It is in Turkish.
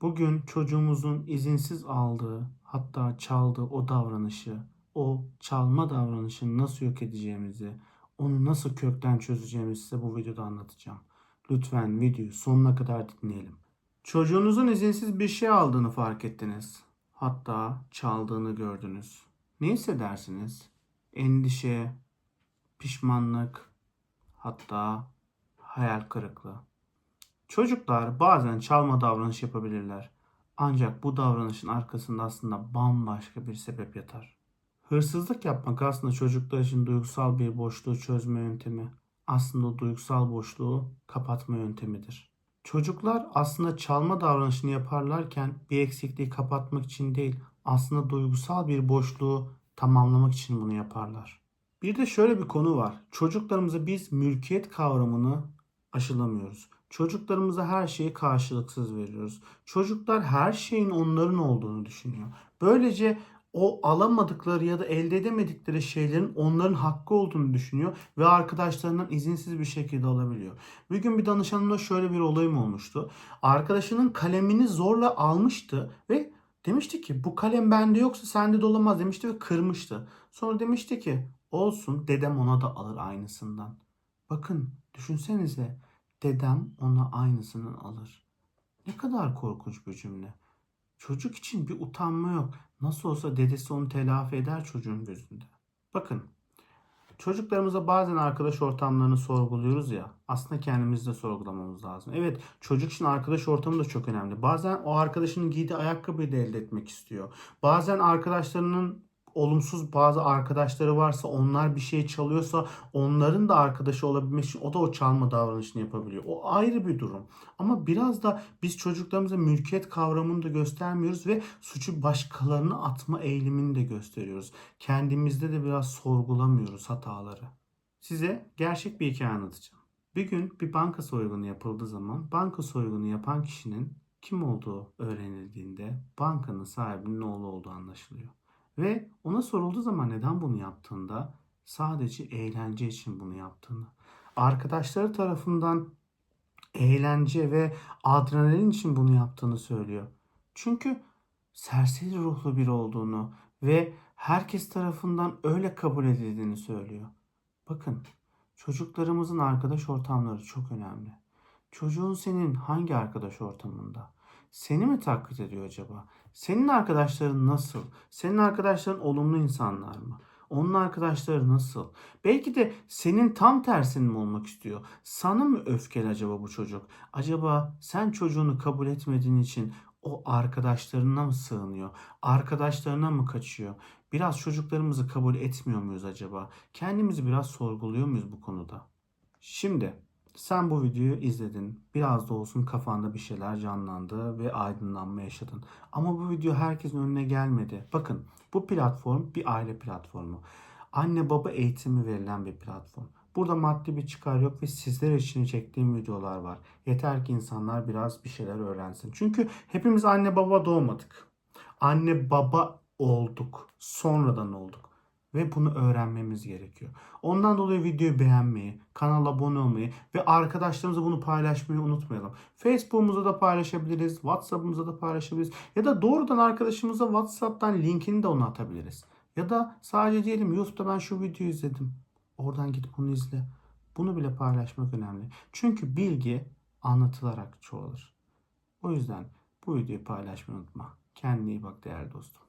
Bugün çocuğumuzun izinsiz aldığı, hatta çaldığı o davranışı, o çalma davranışını nasıl yok edeceğimizi, onu nasıl kökten çözeceğimizi size bu videoda anlatacağım. Lütfen videoyu sonuna kadar dinleyelim. Çocuğunuzun izinsiz bir şey aldığını fark ettiniz. Hatta çaldığını gördünüz. Ne hissedersiniz? Endişe, pişmanlık, hatta hayal kırıklığı. Çocuklar bazen çalma davranış yapabilirler. Ancak bu davranışın arkasında aslında bambaşka bir sebep yatar. Hırsızlık yapmak aslında çocuklar için duygusal bir boşluğu çözme yöntemi. Aslında duygusal boşluğu kapatma yöntemidir. Çocuklar aslında çalma davranışını yaparlarken bir eksikliği kapatmak için değil, aslında duygusal bir boşluğu tamamlamak için bunu yaparlar. Bir de şöyle bir konu var. Çocuklarımıza biz mülkiyet kavramını aşılamıyoruz. Çocuklarımıza her şeyi karşılıksız veriyoruz. Çocuklar her şeyin onların olduğunu düşünüyor. Böylece o alamadıkları ya da elde edemedikleri şeylerin onların hakkı olduğunu düşünüyor ve arkadaşlarından izinsiz bir şekilde alabiliyor. Bir gün bir danışanımla şöyle bir olayım olmuştu. Arkadaşının kalemini zorla almıştı ve demişti ki bu kalem bende yoksa sende de olamaz demişti ve kırmıştı. Sonra demişti ki olsun dedem ona da alır aynısından. Bakın düşünsenize dedem ona aynısını alır. Ne kadar korkunç bir cümle. Çocuk için bir utanma yok. Nasıl olsa dedesi onu telafi eder çocuğun gözünde. Bakın çocuklarımıza bazen arkadaş ortamlarını sorguluyoruz ya. Aslında kendimizi de sorgulamamız lazım. Evet çocuk için arkadaş ortamı da çok önemli. Bazen o arkadaşının giydiği ayakkabıyı da elde etmek istiyor. Bazen arkadaşlarının olumsuz bazı arkadaşları varsa onlar bir şey çalıyorsa onların da arkadaşı olabilmek için o da o çalma davranışını yapabiliyor. O ayrı bir durum. Ama biraz da biz çocuklarımıza mülkiyet kavramını da göstermiyoruz ve suçu başkalarına atma eğilimini de gösteriyoruz. Kendimizde de biraz sorgulamıyoruz hataları. Size gerçek bir hikaye anlatacağım. Bir gün bir banka soygunu yapıldığı zaman banka soygunu yapan kişinin kim olduğu öğrenildiğinde bankanın sahibinin oğlu olduğu anlaşılıyor. Ve ona sorulduğu zaman neden bunu yaptığında sadece eğlence için bunu yaptığını, arkadaşları tarafından eğlence ve adrenalin için bunu yaptığını söylüyor. Çünkü serseri ruhlu biri olduğunu ve herkes tarafından öyle kabul edildiğini söylüyor. Bakın çocuklarımızın arkadaş ortamları çok önemli. Çocuğun senin hangi arkadaş ortamında? Seni mi taklit ediyor acaba? Senin arkadaşların nasıl? Senin arkadaşların olumlu insanlar mı? Onun arkadaşları nasıl? Belki de senin tam tersin mi olmak istiyor? Sana mı öfkeli acaba bu çocuk? Acaba sen çocuğunu kabul etmediğin için o arkadaşlarına mı sığınıyor? Arkadaşlarına mı kaçıyor? Biraz çocuklarımızı kabul etmiyor muyuz acaba? Kendimizi biraz sorguluyor muyuz bu konuda? Şimdi sen bu videoyu izledin. Biraz da olsun kafanda bir şeyler canlandı ve aydınlanma yaşadın. Ama bu video herkesin önüne gelmedi. Bakın bu platform bir aile platformu. Anne baba eğitimi verilen bir platform. Burada maddi bir çıkar yok ve sizler için çektiğim videolar var. Yeter ki insanlar biraz bir şeyler öğrensin. Çünkü hepimiz anne baba doğmadık. Anne baba olduk. Sonradan olduk ve bunu öğrenmemiz gerekiyor. Ondan dolayı videoyu beğenmeyi, kanala abone olmayı ve arkadaşlarımıza bunu paylaşmayı unutmayalım. Facebook'umuza da paylaşabiliriz, WhatsApp'ımıza da paylaşabiliriz ya da doğrudan arkadaşımıza WhatsApp'tan linkini de ona atabiliriz. Ya da sadece diyelim YouTube'da ben şu videoyu izledim. Oradan gidip bunu izle. Bunu bile paylaşmak önemli. Çünkü bilgi anlatılarak çoğalır. O yüzden bu videoyu paylaşmayı unutma. Kendine iyi bak değerli dostum.